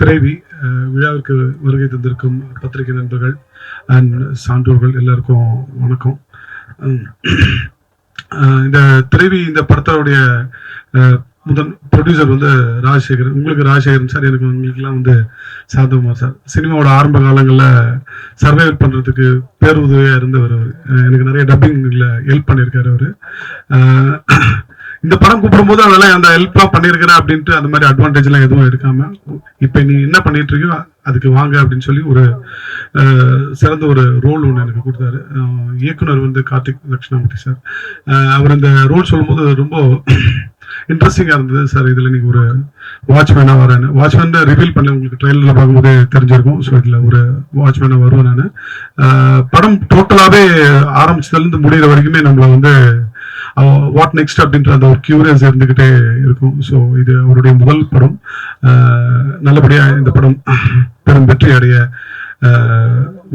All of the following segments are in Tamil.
திரைவி விழாவிற்கு வருகை தந்திருக்கும் பத்திரிகை நண்பர்கள் அண்ட் சான்றோர்கள் எல்லாருக்கும் வணக்கம். இந்த திரைவி இந்த படத்தோடைய முதல் ப்ரொடியூசர் வந்து ராஜசேகர் உங்களுக்கு ராஜசேகரன் சார் எனக்கு உங்களுக்குலாம் வந்து சாந்தகுமார் சார். சினிமாவோட ஆரம்ப காலங்களில் சர்வைவல் பண்ணுறதுக்கு பேருதவியாக இருந்தவர் அவர். எனக்கு நிறைய டப்பிங்கில் ஹெல்ப் பண்ணியிருக்காரு அவர். இந்த படம் கூப்பிடும்போது அதெல்லாம் அந்த ஹெல்ப்லாம் பண்ணியிருக்கிறேன் அப்படின்ட்டு அந்த மாதிரி அட்வான்டேஜ்லாம் எதுவும் எடுக்காம இப்போ நீ என்ன பண்ணிட்டு இருக்கியோ அதுக்கு வாங்க அப்படின்னு சொல்லி ஒரு சிறந்த ஒரு ரோல் ஒன்று எனக்கு கொடுத்தாரு. இயக்குனர் வந்து கார்த்திக் தட்சிணாமூர்த்தி சார். அவர் இந்த ரோல் சொல்லும்போது ரொம்ப இன்ட்ரெஸ்டிங்காக இருந்தது சார். இதில் நீங்கள் ஒரு வாட்ச்மேனாக வரேன்னு. வாட்ச்மேன் ரிவீல் பண்ண உங்களுக்கு ட்ரெயிலரில் பார்க்கும்போது தெரிஞ்சிருக்கும். ஸோ இதில் ஒரு வாட்ச்மேனாக வருவேன் நான். படம் டோட்டலாகவே ஆரம்பிச்சதுலேருந்து முடிகிற வரைக்குமே நம்மளை வந்து வாட் நெக்ஸ்ட் அப்படின்ற அந்த ஒரு கியூரியஸ் இருந்துகிட்டே இருக்கும். ஸோ இது அவருடைய முதல் படம். நல்லபடியாக நல்லபடியா இந்த படம் பெரும் வெற்றி அடைய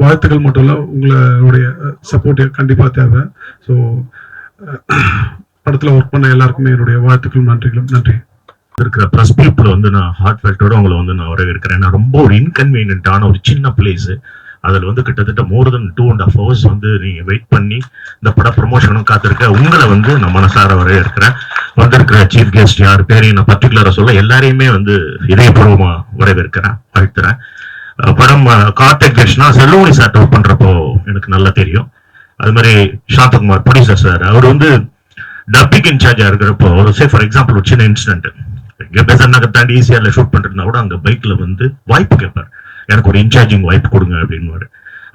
வாழ்த்துக்கள் மட்டும் இல்லை உங்களுடைய சப்போர்ட் கண்டிப்பாக தேவை. ஸோ படத்தில் ஒர்க் பண்ண எல்லாருக்குமே என்னுடைய வாழ்த்துக்களும் நன்றிகளும். நன்றி. இருக்கிற ப்ரெஸ் பீப்புள் வந்து நான் ஹார்ட் ஃபேக்டோட உங்களை வந்து நான் வரவேற்கிறேன். ஏன்னா ரொம்ப ஒரு இன்கன்வீனியன்டான ஒரு சின்ன பிளேஸ் அதில் வந்து கிட்டத்தட்ட more than two and half hours வந்து நீங்க வெயிட் பண்ணி இந்த பட ப்ரொமோஷனும் காத்திருக்க. உங்களை வந்து நான் மனசார வரவேற்கிறேன். வந்திருக்கிற சீஃப் கெஸ்ட் யார் பேரையும் நான் பர்டிகுலராக சொல்ல எல்லாரையுமே வந்து இதயபூர்வமா வரவேற்கிறேன் வாழ்த்துறேன். படம் கார்த்திக் கிருஷ்ணா செல்லுமணி சார் டவுட் பண்றப்போ எனக்கு நல்லா தெரியும். அது மாதிரி சாந்தகுமார் ப்ரொடியூசர் சார் அவர் வந்து டப்பிங் இன்சார்ஜாக இருக்கிறப்போ ஒரு சே ஃபார் எக்ஸாம்பிள் ஒரு சின்ன இன்சிடென்ட் எங்கே பெசன் நகர் தாண்டி ஈஸியாக ஷூட் பண்ணுறதுனா கூட அங்கே பைக்ல வந்து வாய்ப்பு கேட்பார் எனக்கு ஒரு இன்சார்ஜிங் வாய்ப்பு கொடுங்க அப்படின்னு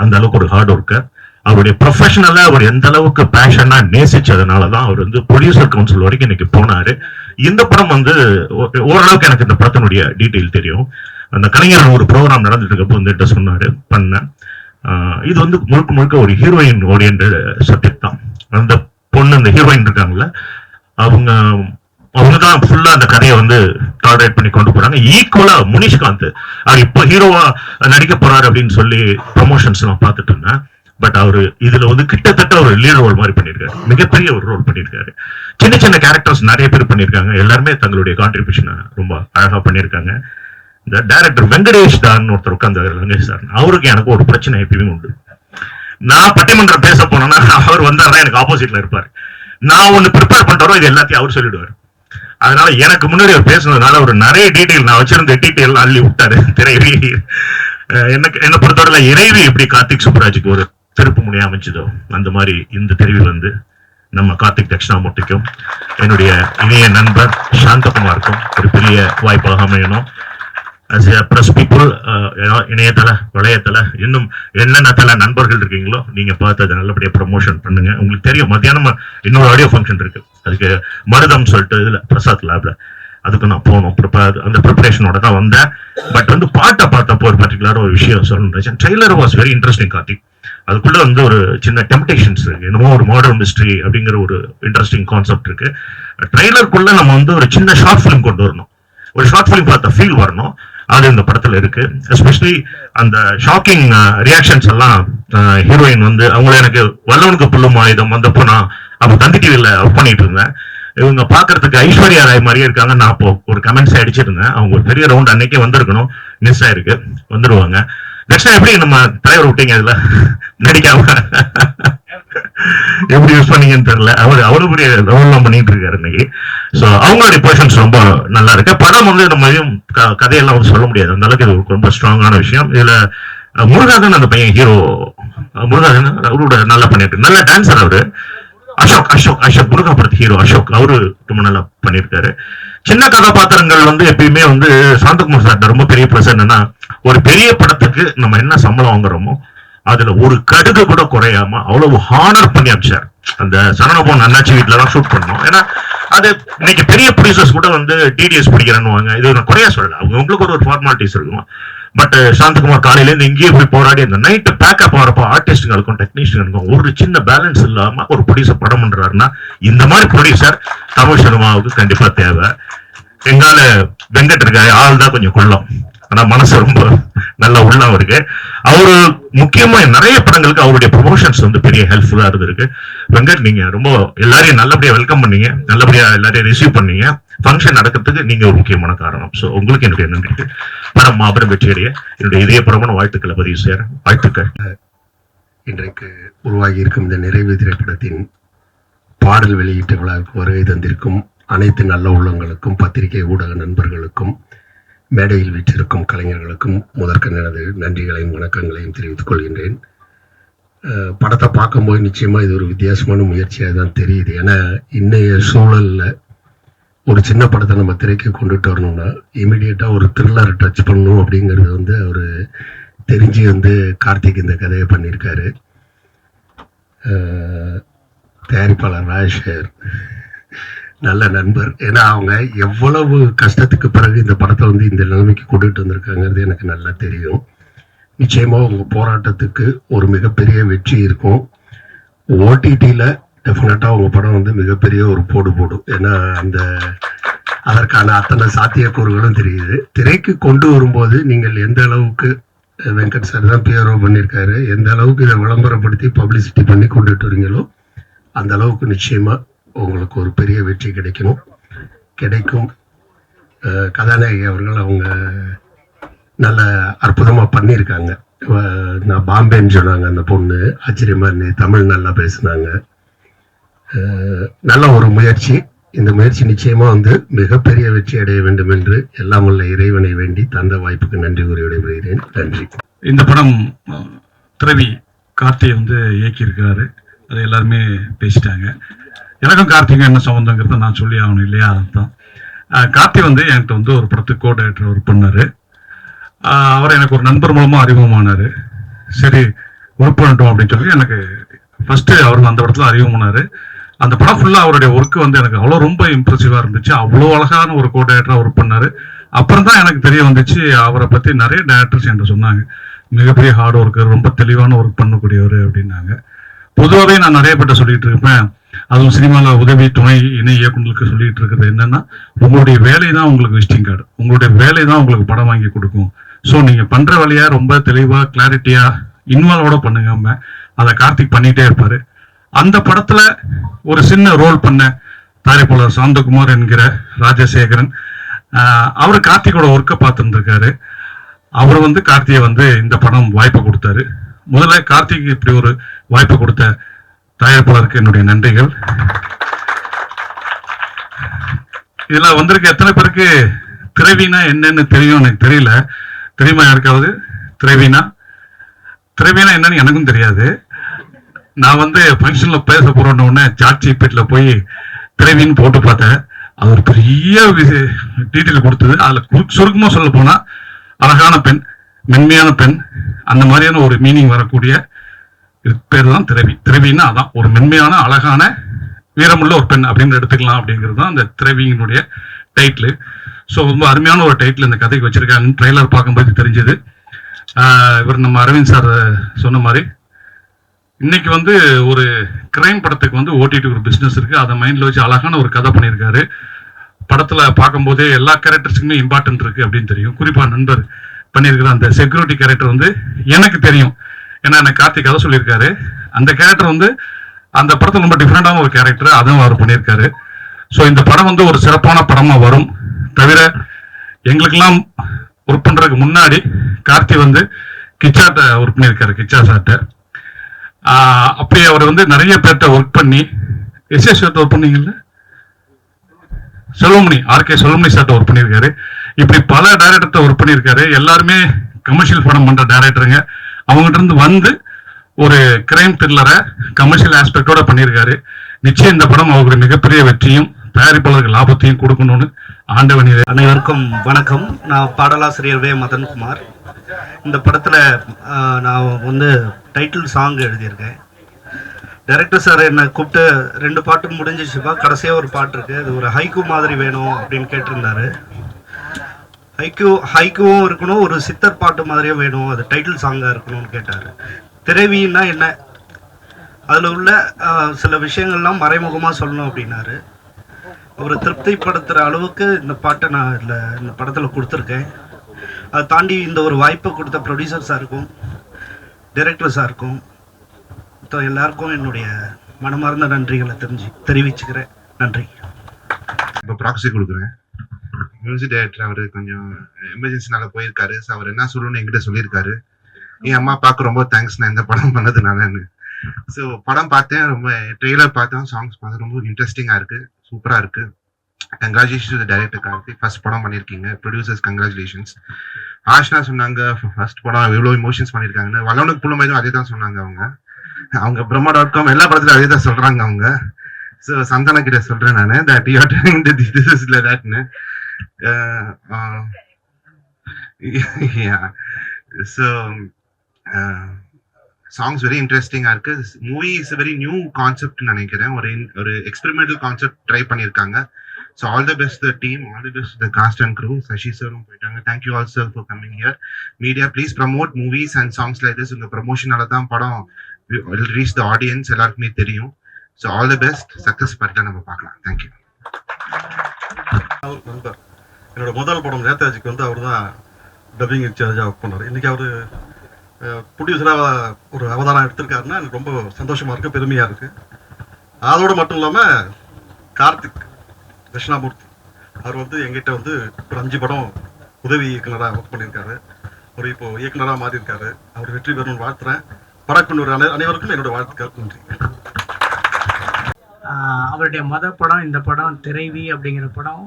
அந்த அளவுக்கு ஒரு ஹார்ட் ஒர்க்கர் அவருடைய ப்ரொஃபஷனலா அவர் எந்த அளவுக்கு பேஷனா நேசிச்சதுனால தான் அவர் வந்து ப்ரொடியூசர் கவுன்சில் வரைக்கும் இன்னைக்கு போனாரு. இந்த படம் வந்து ஓரளவுக்கு எனக்கு இந்த படத்தினுடைய டீட்டெயில் தெரியும். அந்த கலைஞர் ஒரு ப்ரோக்ராம் நடந்துட்டு இருக்கப்போ வந்துட்டு சொன்னாரு பண்ணேன் இது வந்து முழுக்க முழுக்க ஒரு ஹீரோயின் ஓரியன்ட் சப்ஜெக்ட் தான். அந்த பொண்ணு அந்த ஹீரோயின் இருக்காங்கல்ல அவங்க அவங்க தான் ஃபுல்லா அந்த கதையை வந்து டாலரேட் பண்ணி கொண்டு போறாங்க. ஈக்குவலா முனிஷ்காந்த். அவர் இப்போ ஹீரோவா நடிக்க போறாரு அப்படின்னு சொல்லி ப்ரமோஷன்ஸ் நான் பார்த்துட்டு இருந்தேன். பட் அவரு இதுல வந்து கிட்டத்தட்ட ஒரு லீட் ரோல் மாதிரி பண்ணியிருக்காரு. மிகப்பெரிய ஒரு ரோல் பண்ணியிருக்காரு. சின்ன சின்ன கேரக்டர்ஸ் நிறைய பேர் பண்ணியிருக்காங்க. எல்லாருமே தங்களுடைய கான்ட்ரிபியூஷனை ரொம்ப அழகா பண்ணியிருக்காங்க. இந்த டைரக்டர் வெங்கடேஷ் தான் ஒருத்தர் உட்கார்ந்தாரு வெங்கடேஷ் சார். அவருக்கு எனக்கு ஒரு பிரச்சனை எப்பயுமே உண்டு. நான் பட்டிமன்றம் பேச போனேன்னா அவர் வந்தாருன்னா எனக்கு ஆப்போசிட்ல இருப்பாரு. நான் ஒன்னு ப்ரிப்பேர் பண்றோம் இது எல்லாத்தையும் அவர் சொல்லிடுவார். அதனால எனக்கு முன்னாடி அவர் பேசுனதுனால ஒரு நிறைய டீட்டெயில் நான் வச்சிருந்த டீட்டெயில் அள்ளி விட்டாரு. திரைவி அஹ் எனக்கு என்ன பொறுத்தவரை இறைவி எப்படி கார்த்திக் சுப்ராஜுக்கு ஒரு திருப்பு முனையா அமைச்சதோ அந்த மாதிரி இந்த தெரிவில் வந்து நம்ம கார்த்திக் தட்சிணாமூர்த்திக்கும் என்னுடைய இணைய நண்பர் சாந்தகுமாருக்கும் ஒரு பெரிய வாய்ப்பாக அமையணும். As பீப்புள் இணையதள வளையத்தில் இன்னும் என்னென்ன தல நண்பர்கள் இருக்கீங்களோ நீங்கள் பார்த்து அதை நல்லபடியாக ப்ரமோஷன் பண்ணுங்க. உங்களுக்கு தெரியும் மத்தியானம் இன்னொரு ஆடியோ ஃபங்க்ஷன் இருக்கு. அதுக்கு மருதம் சொல்லிட்டு இதுல பிரசாத் லேப்ல அதுக்கு நான் போனோம். ப்ரிப்பேர் அந்த ப்ரிப்பரேஷனோட தான் வந்தேன். பட் வந்து பாட்டை பார்த்தப்போ ஒரு பர்டிகுலர் ஒரு விஷயம் சொல்லணும் trailer was very interesting Karthik அதுக்குள்ள வந்து ஒரு சின்ன டெம்டேஷன்ஸ் இருக்கு. என்னமோ ஒரு மாடர்ன் மிஸ்ட்ரி அப்படிங்கிற ஒரு இன்ட்ரெஸ்டிங் கான்செப்ட் இருக்கு. ட்ரெய்லருக்குள்ள நம்ம வந்து ஒரு சின்ன ஷார்ட் ஃபிலிம் கொண்டு வரணும். ஒரு ஷார்ட் ஃபிலிம் பார்த்த ஃபீல் வரணும். அது இந்த படத்துல இருக்கு. எஸ்பெஷலி அந்த ஷாக்கிங் ரியாக்ஷன்ஸ் uh, எல்லாம் uh, ஹீரோயின் வந்து அவங்கள எனக்கு வல்லவனுக்கு புல்லும் ஆயுதம் வந்தப்போ நான் அப்போ தந்தி டிவியில் ஒர்க் பண்ணிட்டு இருந்தேன். இவங்க பார்க்கறதுக்கு ஐஸ்வர்யா ராய் மாதிரியே இருக்காங்க. நான் அப்போ ஒரு கமெண்ட்ஸ் அடிச்சிருந்தேன். அவங்க ஒரு பெரிய ரவுண்ட் அன்னைக்கே வந்திருக்கணும். மிஸ் ஆயிருக்கு. வந்துருவாங்க. நெக்ஸ்ட் எப்படி நம்ம தலைவர் விட்டீங்க இதுல நடிக்காம. எப்படி யூஸ் பண்ணீங்கன்னு தெரியல. அவர் அவ்வளவு பெரிய பண்ணிட்டு இருக்காரு இன்னைக்கு. சோ அவங்களுடைய பர்சன்ஸ் ரொம்ப நல்லா இருக்கு. படம் வந்து நம்ம க- கதையெல்லாம் வந்து சொல்ல முடியாது. அந்த அளவுக்கு இது ரொம்ப ஸ்ட்ராங்கான விஷயம். இதுல முருகாதன் அந்த பையன் ஹீரோ முருகாதன் அவரோட நல்லா பண்ணிட்டு நல்ல டான்சர் அவரு. அசோக் அசோக் அசோக் முருகா படத்து ஹீரோ அசோக். அவரு ரொம்ப நல்லா பண்ணியிருக்காரு சின்ன கதாபாத்திரங்கள் வந்து எப்பயுமே வந்து சாந்தகுமார் சார் ரொம்ப பெரிய ப்ளஸ் என்னன்னா ஒரு பெரிய படத்துக்கு நம்ம என்ன சம்பளம் வாங்குறோமோ அதுல ஒரு கடுகு கூட குறையாம அவ்வளவு ஹானர் பண்ணி அமிச்சார் அந்த சரணபவன் அண்ணாச்சி வீட்டுல தான் ஷூட் பண்ணோம். ஏன்னா அது இன்னைக்கு பெரிய ப்ரொடியூசர்ஸ் கூட வந்து டிடிஎஸ் பிடிக்கிறேன்னு இது நான் குறையா சொல்லல. அவங்க உங்களுக்கு ஒரு ஒரு ஃபார்மாலிட்டிஸ் இருக்கும். பட் சாந்தகுமார் காலையில இருந்து இங்கேயே போய் போராடி அந்த நைட்டு பேக்கப் ஆகிறப்போ ஆர்டிஸ்டுங்களுக்கும் டெக்னீஷியனுக்கும் ஒரு சின்ன பேலன்ஸ் இல்லாம ஒரு ப்ரொடியூசர் படம் பண்றாருன்னா இந்த மாதிரி ப்ரொடியூசர் தமிழ் சினிமாவுக்கு கண்டிப்பா தேவை. எங்கால வெங்கட் இருக்காரு ஆள் தான் கொஞ்சம் குள்ளம் ஆனா மனசு ரொம்ப நல்ல உள்ள இருக்கு. அவரு முக்கியமா நிறைய படங்களுக்கு அவருடைய ப்ரொமோஷன்ஸ் வந்து பெரிய ஹெல்ப்ஃபுல்லா இருந்திருக்கு. வெங்கட் நீங்க ரொம்ப எல்லாரையும் நல்லபடியா வெல்கம் பண்ணீங்க. நல்லபடியா எல்லாரையும் ரிசீவ் பண்ணீங்க. ஃபங்க்ஷன் நடக்கிறதுக்கு நீங்க ஒரு முக்கியமான காரணம். ஸோ உங்களுக்கு என்னுடைய நன்றி. படம் மாபெரும் வெற்றியடைய. என்னுடைய இதயபூர்வமான வாழ்த்துக்களை பதிவு செய்யற வாழ்த்துக்கள். இன்றைக்கு உருவாகி இருக்கும் இந்த நிறைவு திரைப்படத்தின் பாடல் வெளியீட்டு விழாவுக்கு வருகை தந்திருக்கும் அனைத்து நல்ல உள்ளங்களுக்கும் பத்திரிகை ஊடக நண்பர்களுக்கும் மேடையில் வீற்றிருக்கும் கலைஞர்களுக்கும் முதற்கண் எனது நன்றிகளையும் வணக்கங்களையும் தெரிவித்துக் கொள்கின்றேன். படத்தை பார்க்கும்போது நிச்சயமாக இது ஒரு வித்தியாசமான முயற்சியாக தான் தெரியுது. ஏன்னா இன்னைய சூழலில் ஒரு சின்ன படத்தை நம்ம திரைக்கு கொண்டுட்டு வரணும்னா இமீடியட்டாக ஒரு த்ரில்லரை டச் பண்ணணும் அப்படிங்கிறது வந்து அவர் தெரிஞ்சு வந்து கார்த்திக் இந்த கதையை பண்ணியிருக்காரு. தயாரிப்பாளர் ராஜேஷர் நல்ல நண்பர். ஏன்னா அவங்க எவ்வளவு கஷ்டத்துக்கு பிறகு இந்த படத்தை வந்து இந்த நிலைமைக்கு கொண்டுட்டு வந்திருக்காங்கிறது எனக்கு நல்லா தெரியும். நிச்சயமாக உங்கள் போராட்டத்துக்கு ஒரு மிகப்பெரிய வெற்றி இருக்கும். ஓடிடியில் டெஃபினட்டாக உங்கள் படம் வந்து மிகப்பெரிய ஒரு போடு போடும். ஏன்னா அந்த அதற்கான அத்தனை சாத்தியக்கூறுகளும் தெரியுது. திரைக்கு கொண்டு வரும்போது நீங்கள் எந்த அளவுக்கு வெங்கட் சார் தான் பிஆர்ஓ பண்ணியிருக்காரு எந்த அளவுக்கு இதை விளம்பரப்படுத்தி பப்ளிசிட்டி பண்ணி கொண்டுட்டு வரீங்களோ அந்த அளவுக்கு நிச்சயமாக உங்களுக்கு ஒரு பெரிய வெற்றி கிடைக்கணும். கிடைக்கும். கதாநாயகி அவர்கள் அவங்க நல்ல அற்புதமா பண்ணியிருக்காங்க. நான் பாம்பேன்னு சொன்னாங்க அந்த பொண்ணு. ஆச்சரியமாக இருந்தது தமிழ் நல்லா பேசுனாங்க. அஹ், நல்ல ஒரு முயற்சி. இந்த முயற்சி நிச்சயமா வந்து மிகப்பெரிய வெற்றி அடைய வேண்டும் என்று எல்லாம் உள்ள இறைவனை வேண்டி தந்த வாய்ப்புக்கு நன்றி கூறி விடைபெறுகிறேன். நன்றி. இந்த படம் திரவி கார்த்தியை வந்து இயக்கியிருக்கிறாரு அது எல்லாருமே பேசிட்டாங்க. எனக்கும் கார்த்திக்கும் என்ன சம்மந்தங்கிறத நான் சொல்லி ஆகணும் இல்லையா? அதுதான் கார்த்தி வந்து என்கிட்ட வந்து ஒரு படத்துக்கு கோ டைரக்டர் ஒர்க் பண்ணார் அவர் எனக்கு ஒரு நண்பர் மூலமாக அறிமுகமானார். சரி ஒர்க் பண்ணட்டும் அப்படின்னு சொல்லி எனக்கு ஃபஸ்ட்டு அவர் அந்த படத்தில் அறிமுகமானார். அந்த படம் ஃபுல்லாக அவருடைய ஒர்க்கு வந்து எனக்கு அவ்வளோ ரொம்ப இம்ப்ரெசிவாக இருந்துச்சு. அவ்வளோ அழகான ஒரு கோ டைரக்டராக ஒர்க் பண்ணார். அப்புறம் தான் எனக்கு தெரிய வந்துச்சு அவரை பற்றி நிறைய டேரக்டர்ஸ் என்கிட்ட சொன்னாங்க. மிகப்பெரிய ஹார்ட் ஒர்க்கர் ரொம்ப தெளிவான ஒர்க் பண்ணக்கூடியவர் அப்படின்னாங்க. பொதுவாகவே நான் நிறைய பேர்ட்ட சொல்லிட்டு இருப்பேன் அதுவும் சினிமாவில் உதவி துணை இணை இயக்குநர்களுக்கு சொல்லிட்டு இருக்கிறது என்னன்னா உங்களுடைய வேலை தான் உங்களுக்கு விசிட்டிங் கார்டு உங்களுடைய வேலை தான் உங்களுக்கு படம் வாங்கி கொடுக்கும். ஸோ நீங்க பண்ற வேலையா ரொம்ப தெளிவா கிளாரிட்டியா இன்வால்வோட பண்ணுங்க அதை கார்த்திக் பண்ணிட்டே இருப்பாரு. அந்த படத்துல ஒரு சின்ன ரோல் பண்ண தயாரிப்பாளர் சாந்தகுமார் என்கிற ராஜசேகரன் அவர் கார்த்திகோட ஒர்க்கை பார்த்துருந்துருக்காரு. அவர் வந்து கார்த்தியை வந்து இந்த படம் வாய்ப்பு கொடுத்தாரு. முதல்ல கார்த்திக் இப்படி ஒரு வாய்ப்பு கொடுத்த தயாரிப்பாளருக்கு என்னுடைய நன்றிகள். இதுல வந்திருக்க. எத்தனை பேருக்கு திரைவீனா என்னன்னு தெரியும் எனக்கு தெரியல. தெரியுமா யாருக்காவது? திரைவீனா திரைவீனா என்னன்னு எனக்கும் தெரியாது. நான் வந்து ஃபங்க்ஷன்ல பேச போறோன்னு உடனே சாட்சி பீட்ல போய் திரைவின்னு போட்டு பார்த்தேன். அது ஒரு பெரிய டீட்டெயில் கொடுத்தது. அதுல குறுக்கு சுருக்கமா சொல்ல போனா அழகான பெண் மென்மையான பெண் அந்த மாதிரியான ஒரு மீனிங் வரக்கூடிய இது பேர் தான் திரவி. திரவின்னா அதான் ஒரு மென்மையான அழகான வீரமுள்ள ஒரு பெண் அப்படின்னு எடுத்துக்கலாம் அப்படிங்கிறது தான் அந்த திரவியினுடைய டைட்டில் ஸோ ரொம்ப அருமையான ஒரு டைட்டில் இந்த கதைக்கு வச்சிருக்காங்கன்னு ட்ரெய்லர் பார்க்கும்போது தெரிஞ்சது. இவர் நம்ம அரவிந்த் சார் சொன்ன மாதிரி. இன்னைக்கு வந்து ஒரு கிரைம் படத்துக்கு வந்து ஓட்டிட்டு ஒரு பிஸ்னஸ் இருக்கு. அதை மைண்டில் வச்சு அழகான ஒரு கதை பண்ணியிருக்காரு. படத்துல பார்க்கும்போதே எல்லா கேரக்டர்ஸுக்குமே இம்பார்ட்டன்ட் இருக்கு அப்படின்னு தெரியும். குறிப்பா நண்பர் பண்ணியிருக்கிற அந்த செக்யூரிட்டி கேரக்டர் வந்து எனக்கு தெரியும். ஏன்னா எனக்கு கார்த்திக் கதை சொல்லியிருக்காரு. அந்த கேரக்டர் வந்து அந்த படத்துல ரொம்ப டிஃப்ரெண்டான ஒரு கேரக்டர் அதுவும் அவர் பண்ணியிருக்காரு. ஸோ இந்த படம் வந்து ஒரு சிறப்பான படமா வரும். தவிர எங்களுக்கெல்லாம் ஒர்க் பண்றதுக்கு முன்னாடி கார்த்தி வந்து கிச்சாட்ட ஒர்க் பண்ணியிருக்காரு கிச்சா சார்ட்ட ஆஹ் அப்படி அவர் வந்து நிறைய பேர்ட்ட ஒர்க் பண்ணி எஸ்ஏ சார்ட்ட ஒர்க் பண்ணீங்கல்ல? செல்வமணி ஆர்கே செல்வமணி சார்ட்ட ஒர்க் பண்ணியிருக்காரு. இப்படி பல டைரக்டர்கிட்ட ஒர்க் பண்ணியிருக்காரு. எல்லாருமே கமர்ஷியல் படம் பண்ற டைரக்டருங்க அவங்ககிட்ட இருந்து வந்து ஒரு கிரைம் த்ரில்லரை கமர்ஷியல் ஆஸ்பெக்டோட பண்ணியிருக்காரு. நிச்சயம் இந்த படம் அவருக்கு மிகப்பெரிய வெற்றியும் தயாரிப்பாளருக்கு லாபத்தையும் கொடுக்கணும்னு ஆண்டவன் இறை- அனைவருக்கும் வணக்கம். நான் பாடலாசிரியர் வே. மதன்குமார். இந்த படத்தில் நான் வந்து டைட்டில் சாங் எழுதியிருக்கேன். டைரக்டர் சார் என்னை கூப்பிட்டு ரெண்டு பாட்டு முடிஞ்சிச்சுப்பா கடைசியாக ஒரு பாட்டு இருக்குது அது ஒரு ஹைக்கு மாதிரி வேணும் அப்படின்னு கேட்டிருந்தாரு. ஹைக்கூ ஹைக்கூவும் இருக்கணும் ஒரு சித்தர் பாட்டு மாதிரியும் வேணும். அது டைட்டில் சாங்காக இருக்கணும்னு கேட்டார். திரைவின்னா என்ன? அதில் உள்ள சில விஷயங்கள்லாம் மறைமுகமாக சொல்லணும் அப்படின்னாரு. அவரை திருப்திப்படுத்துகிற அளவுக்கு இந்த பாட்டை நான் இதில் இந்த படத்தில் கொடுத்துருக்கேன். அதை தாண்டி இந்த ஒரு வாய்ப்பை கொடுத்த ப்ரொடியூசர்ஸாக இருக்கும் டைரக்டர்ஸாக இருக்கும் மொத்த எல்லாருக்கும் என்னுடைய மனமார்ந்த நன்றிகளை தெரிஞ்சு தெரிவிச்சுக்கிறேன். நன்றி. இப்போ ப்ராக்சி கொடுக்குறேன். மியூசிக் டைரக்டர் அவர் கொஞ்சம் eh, எமர்ஜென்சினால போயிருக்காரு. ஸோ அவர் என்ன சொல்லணும்னு என்கிட்ட சொல்லியிருக்காரு. என் அம்மா அப்பாவுக்கு ரொம்ப தேங்க்ஸ் நான் இந்த படம் பண்ணதுனாலன்னு ஸோ படம் பார்த்தேன் ரொம்ப ட்ரெய்லர் பார்த்தேன் சாங்ஸ் பார்த்தேன் ரொம்ப இன்ட்ரெஸ்டிங்காக இருக்கு சூப்பராக இருக்கு. கங்க்ராச்சுலேஷன் டைரக்டர் கார்த்திக் ஃபர்ஸ்ட் படம் பண்ணியிருக்கீங்க ப்ரொடியூசர்ஸ் கங்க்ராச்சுலேஷன்ஸ் ஆஷ்னா சொன்னாங்க ஃபர்ஸ்ட் படம் எவ்வளோ இமோஷன்ஸ் பண்ணியிருக்காங்கன்னு வல்லவனுக்கு புள்ளமைதும் அதே தான் சொன்னாங்க அவங்க. அவங்க பிரம்மா டாட் காம் எல்லா படத்துலையும் அதே தான் சொல்கிறாங்க அவங்க. ஸோ சந்தன கிட்ட சொல்றேன் நான் that you are trying this is இல்லை தட்னு ஸோ சாங்ஸ் வெரி இன்ட்ரெஸ்டிங்காக இருக்கு. Movie is very new concept நினைக்கிறேன். ஒரு ஒரு எக்ஸ்பெரிமெண்டல் கான்செப்ட் ட்ரை பண்ணியிருக்காங்க. So all the best the team all the best the cast and crew Sasi சாரும் போயிட்டாங்க. Thank you all sir for coming here media please promote movies and songs like this உங்கள் ப்ரமோஷனால தான் படம் ரீச் த ஆடியன்ஸ் எல்லாருக்குமே தெரியும். So all the best success படத்தை நம்ம பார்க்கலாம். தேங்க்யூ நண்பர் என்னோட முதல் படம் நேதாஜிக்கு வந்து அவர் தான் டப்பிங் இன்சார்ஜாக ஒர்க் பண்ணார். இன்றைக்கி அவர் ப்ரொடியூசராக ஒரு அவதாரம் எடுத்திருக்காருன்னா எனக்கு ரொம்ப சந்தோஷமா இருக்குது பெருமையாக இருக்கு. அதோடு மட்டும் இல்லாமல் கார்த்திக் தட்சிணாமூர்த்தி அவர் வந்து எங்கிட்ட வந்து ஒரு அஞ்சு படம் உதவி இயக்குனராக ஒர்க் பண்ணியிருக்காரு. அவர் இப்போ இயக்குனராக மாறியிருக்காரு. அவர் வெற்றி பெறணும்னு வாழ்த்துறேன். ஒரு அனை அனைவருக்கும் என்னோட வாழ்த்துக்கள் நன்றி. அவருடைய மொதல் படம் இந்த படம் திரைவி அப்படிங்கிற படம்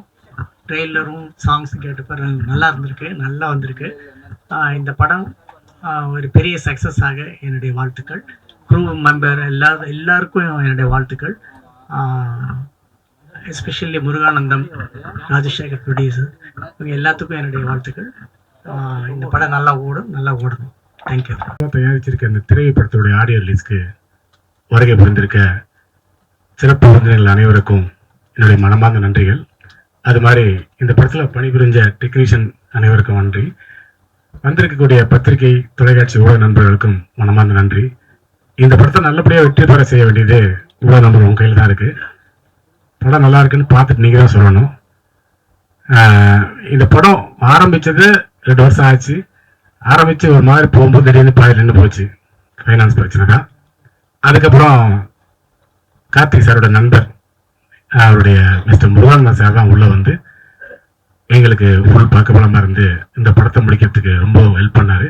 ட்ரெய்லரும் சாங்ஸ் கேட்ட நல்லா இருந்திருக்கு நல்லா வந்திருக்கு. இந்த படம் ஒரு பெரிய சக்ஸஸ் ஆக என்னுடைய வாழ்த்துக்கள். குரூ மெம்பர் எல்லா எல்லாருக்கும் என்னுடைய வாழ்த்துக்கள். எஸ்பெஷலி முருகானந்தம் ராஜசேகர் ப்ரொடியூசர் இவங்க எல்லாத்துக்கும் என்னுடைய வாழ்த்துக்கள். இந்த படம் நல்லா ஓடும் நல்லா ஓடணும். தேங்க்யூ தயாரிச்சிருக்க இந்த திரைப்படத்துடைய ஆடியோ ரிலீஸ்க்கு வருகை புரிந்திருக்க சிறப்பு விருந்தினர்கள் அனைவருக்கும் என்னுடைய மனமார்ந்த நன்றிகள். அது மாதிரி இந்த படத்தில் பணிபுரிஞ்ச டெக்னீஷியன் அனைவருக்கும் நன்றி. வந்திருக்கக்கூடிய பத்திரிகை தொலைக்காட்சி ஊடக நண்பர்களுக்கும் மனமார்ந்த நன்றி. இந்த படத்தை நல்லபடியாக வெற்றி பெற செய்ய வேண்டியது ஊடக நண்பர் உங்கள் கையில் தான் இருக்குது படம் நல்லா இருக்குன்னு பார்த்துட்டு நீங்கள் தான் சொல்லணும். இந்த படம் ஆரம்பிச்சது ரெண்டு வருஷம் ஆச்சு. ஆரம்பித்து ஒரு மாதிரி போகும்போது திடீர்னு பாதி நின்று போச்சு. ஃபைனான்ஸ் பிரச்சனை தான். அதுக்கப்புறம் கார்த்திக் சாரோட நண்பர் அவருடைய மிஸ்டர் முருகானந்தன் சார் தான் உள்ள வந்து எங்களுக்கு ஃபுல் பக்கபலமாக இருந்து இந்த படத்தை முடிக்கிறதுக்கு ரொம்ப ஹெல்ப் பண்ணாரு.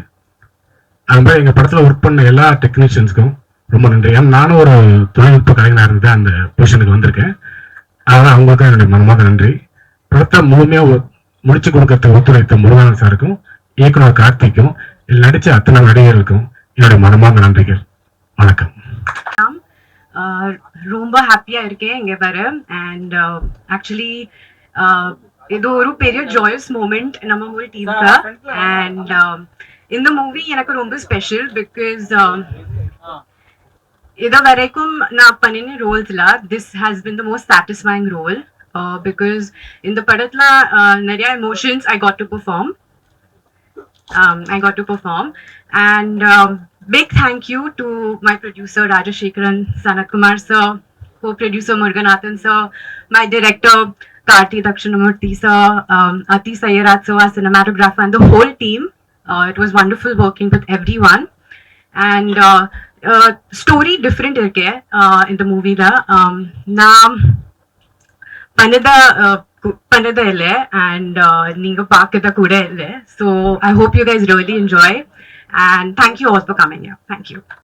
அது மாதிரி எங்கள் படத்தில் ஒர்க் பண்ண எல்லா டெக்னீஷியன்ஸ்க்கும் ரொம்ப நன்றி. ஏன்னா நானும் ஒரு தொழில்நுட்ப கலைஞராக இருந்து அந்த பொசிஷனுக்கு வந்திருக்கேன். அதனால் அவங்களுக்கும் என்னுடைய மனமாக நன்றி. படத்தை முழுமையாக முடிச்சு கொடுக்கறதுக்கு ஒத்துழைத்த முருகானந்த் சாருக்கும் இயக்குனர் கார்த்திக்கும் இதில் நடிச்ச அத்தனை நடிகர்களுக்கும் என்னுடைய மனமாக நன்றிகள். வணக்கம். ரொம்ப ஹாப்பியா இருக்கேன் இங்க வர. அண்ட் ஆக்சுவலி இது ஒரு பெரிய ஜாயஸ் மூமெண்ட் நம்ம ஹோல் டீமுக்கு அண்ட் இந்த மூவி எனக்கு ரொம்ப ஸ்பெஷல் பிகாஸ் இது வரைக்கும் நான் பண்ணின ரோல்ஸ்ல this has been the most satisfying role because இந்த படத்துல நிறைய emotions I got to perform I got to to and big thank you to my producer Rajashekaran Sanatkumar sir, co-producer Murganathan sir, my director Karti Dakshinamurthy sir, um, Ati Sayarat sir, our cinematographer and the whole team. Uh, it was wonderful working with everyone. And uh, uh, story different irke uh, in the movie da. Um, na panada uh, panada and uh, ninga paakada. So I hope you guys really enjoy. And thank you all for coming here. Thank you.